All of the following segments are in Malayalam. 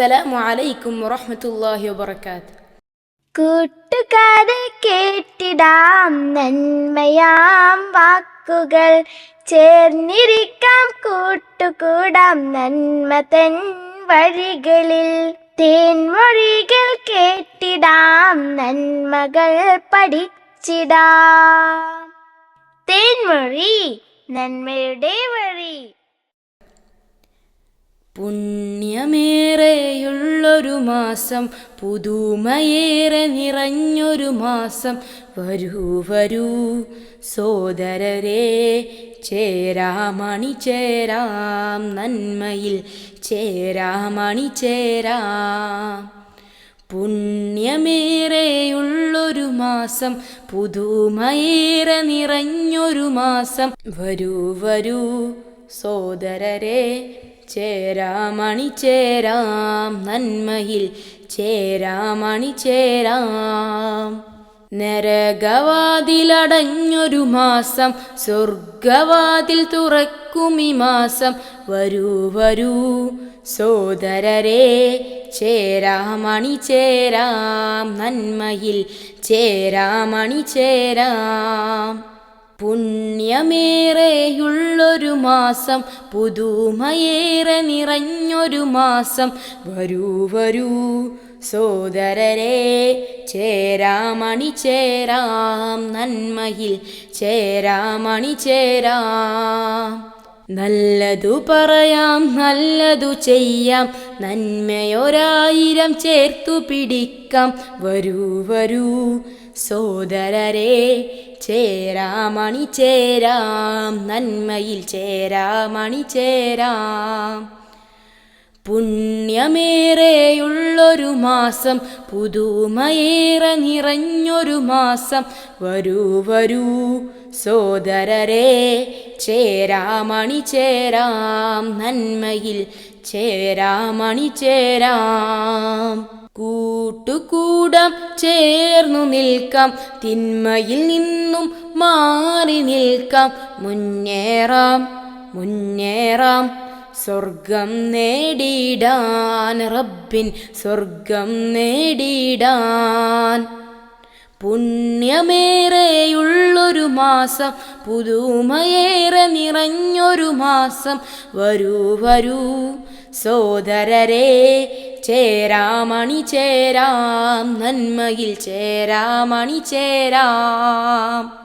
അസ്സലാമു അലൈക്കും വറഹ്മത്തുള്ളാഹി വബറകാത്ത് കൂട്ടുകാരെ കേട്ടിടാം നന്മയാം വാക്കുകൾ. ചേർന്നിരിക്കാം കൂട്ടുകൂടാം നന്മ തൻ വഴികളിൽ. തേൻമൊഴികൾ കേട്ടിടാം നന്മകൾ പഠിച്ചിടാം. തേൻമൊഴി നന്മയുടെ വഴി. പുണ്യമേറെയുള്ളൊരു മാസം പുതുമയേറെ നിറഞ്ഞൊരു മാസം. വരൂ വരൂ സോദരരെ ചേരാമണി ചേരാം നന്മയിൽ ചേരാമണി ചേരാം. പുണ്യമേറെയുള്ളൊരു മാസം പുതുമയേറെ നിറഞ്ഞൊരു മാസം. വരൂ വരൂ സോദരരെ ചേരാമണി ചേരാം നന്മയിൽ ചേരാമണി ചേരാം നരകവാതിലടഞ്ഞൊരു മാസം സ്വർഗവാതിൽ തുറക്കുമി മാസം. വരൂ വരൂ സോദരരെ ചേരാമണി ചേരാം നന്മയിൽ ചേരാമണി ചേരാം പുണ്യമേറെയുള്ളൊരു മാസം പുതുമയേറെ നിറഞ്ഞൊരു മാസം. വരൂ വരൂ സോദരരെ ചേരാമണി ചേരാം നന്മയിൽ ചേരാമണി ചേരാം. നല്ലതു പറയാം നല്ലതു ചെയ്യാം നന്മയൊരായിരം ചേർത്തു പിടിക്കാം. വരൂ വരൂ സോദരരെ ചേരാമണി ചേരാം നന്മയിൽ ചേരാമണി ചേരാം. പുണ്യമേറെയുള്ളൊരു മാസം പുതുമയേറെ നിറഞ്ഞൊരു മാസം വരൂ വരൂ സോദരരെ ചേരാമണി ചേരാം നന്മയിൽ ചേരാമണി ചേരാം. കൂട്ടുകൂടാം ചേർന്നു നിൽക്കാം. തിന്മയിൽ നിന്നും മാറി നിൽക്കാം. മുന്നേറാം മുന്നേറാം. സ്വർഗം നേടിയിടാൻ റബ്ബിൻ സ്വർഗം നേടിയിടാൻ. പുണ്യമേറെയുള്ളൊരു മാസം പുതുമയേറെ നിറഞ്ഞൊരു മാസം. വരൂ വരൂ സോദരരെ ചേരാമണി ചേരാം നന്മയിൽ ചേരാമണി ചേരാം.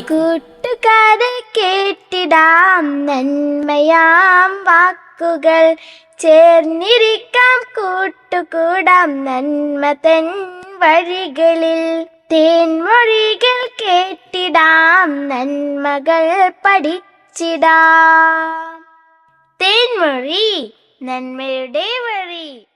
കൂട്ടുകാരെ കേട്ടിടാം നന്മയാം വാക്കുകൾ. ചേർന്നിരിക്കാം കൂട്ടുകൂടാം നന്മ തൻ വഴികളിൽ. തേൻമൊഴികൾ കേട്ടിടാം നന്മകൾ പഠിച്ചിടാം. തേൻമൊഴി നന്മയുടെ വഴി.